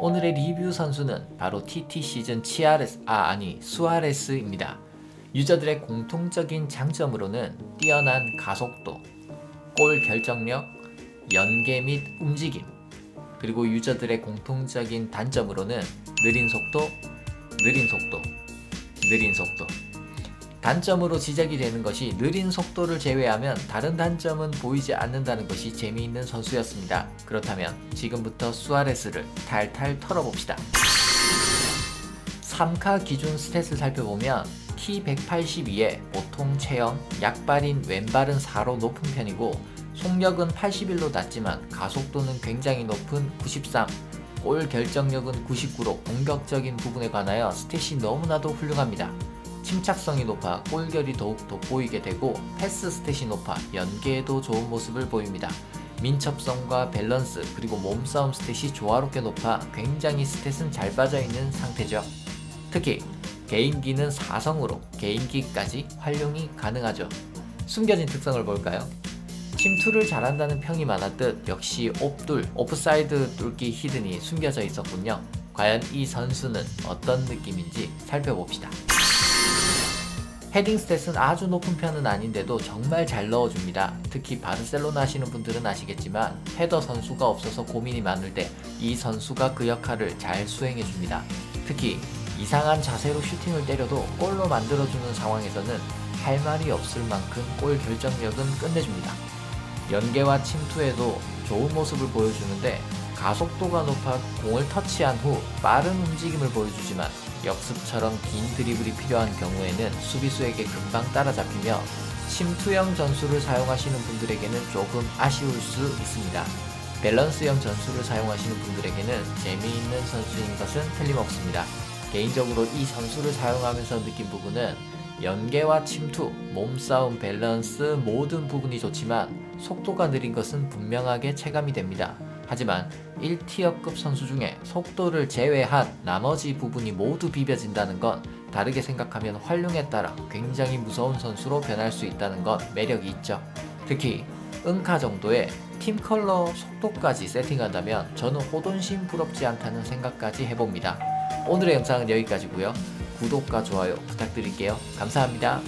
오늘의 리뷰 선수는 바로 TT 시즌 치아레스, 아 아니 수아레스입니다. 유저들의 공통적인 장점으로는 뛰어난 가속도, 골 결정력, 연계 및 움직임, 그리고 유저들의 공통적인 단점으로는 느린 속도, 느린 속도, 느린 속도. 단점으로 지적이 되는 것이 느린 속도를 제외하면 다른 단점은 보이지 않는다는 것이 재미있는 선수였습니다. 그렇다면 지금부터 수아레스를 탈탈 털어봅시다. 3카 기준 스탯을 살펴보면 키 182에 보통 체형, 약발인 왼발은 4로 높은 편이고 속력은 81로 낮지만 가속도는 굉장히 높은 93, 골 결정력은 99로 공격적인 부분에 관하여 스탯이 너무나도 훌륭합니다. 침착성이 높아 골결이 더욱 돋보이게 되고 패스 스탯이 높아 연계에도 좋은 모습을 보입니다. 민첩성과 밸런스 그리고 몸싸움 스탯이 조화롭게 높아 굉장히 스탯은 잘 빠져있는 상태죠. 특히 개인기는 4성으로 개인기까지 활용이 가능하죠. 숨겨진 특성을 볼까요? 침투를 잘한다는 평이 많았듯 역시 옵둘, 오프사이드 뚫기 히든이 숨겨져 있었군요. 과연 이 선수는 어떤 느낌인지 살펴봅시다. 헤딩 스탯은 아주 높은 편은 아닌데도 정말 잘 넣어줍니다. 특히 바르셀로나 하시는 분들은 아시겠지만 헤더 선수가 없어서 고민이 많을 때 이 선수가 그 역할을 잘 수행해줍니다. 특히 이상한 자세로 슈팅을 때려도 골로 만들어주는 상황에서는 할 말이 없을 만큼 골 결정력은 끝내줍니다. 연계와 침투에도 좋은 모습을 보여주는데 가속도가 높아 공을 터치한 후 빠른 움직임을 보여주지만 역습처럼 긴 드리블이 필요한 경우에는 수비수에게 금방 따라잡히며 침투형 전술을 사용하시는 분들에게는 조금 아쉬울 수 있습니다. 밸런스형 전술을 사용하시는 분들에게는 재미있는 선수인 것은 틀림없습니다. 개인적으로 이 선수를 사용하면서 느낀 부분은 연계와 침투, 몸싸움, 밸런스 모든 부분이 좋지만 속도가 느린 것은 분명하게 체감이 됩니다. 하지만 1티어급 선수 중에 속도를 제외한 나머지 부분이 모두 비벼진다는 건 다르게 생각하면 활용에 따라 굉장히 무서운 선수로 변할 수 있다는 건 매력이 있죠. 특히 은카 정도의 팀 컬러 속도까지 세팅한다면 저는 호돈심 부럽지 않다는 생각까지 해봅니다. 오늘의 영상은 여기까지고요. 구독과 좋아요 부탁드릴게요. 감사합니다.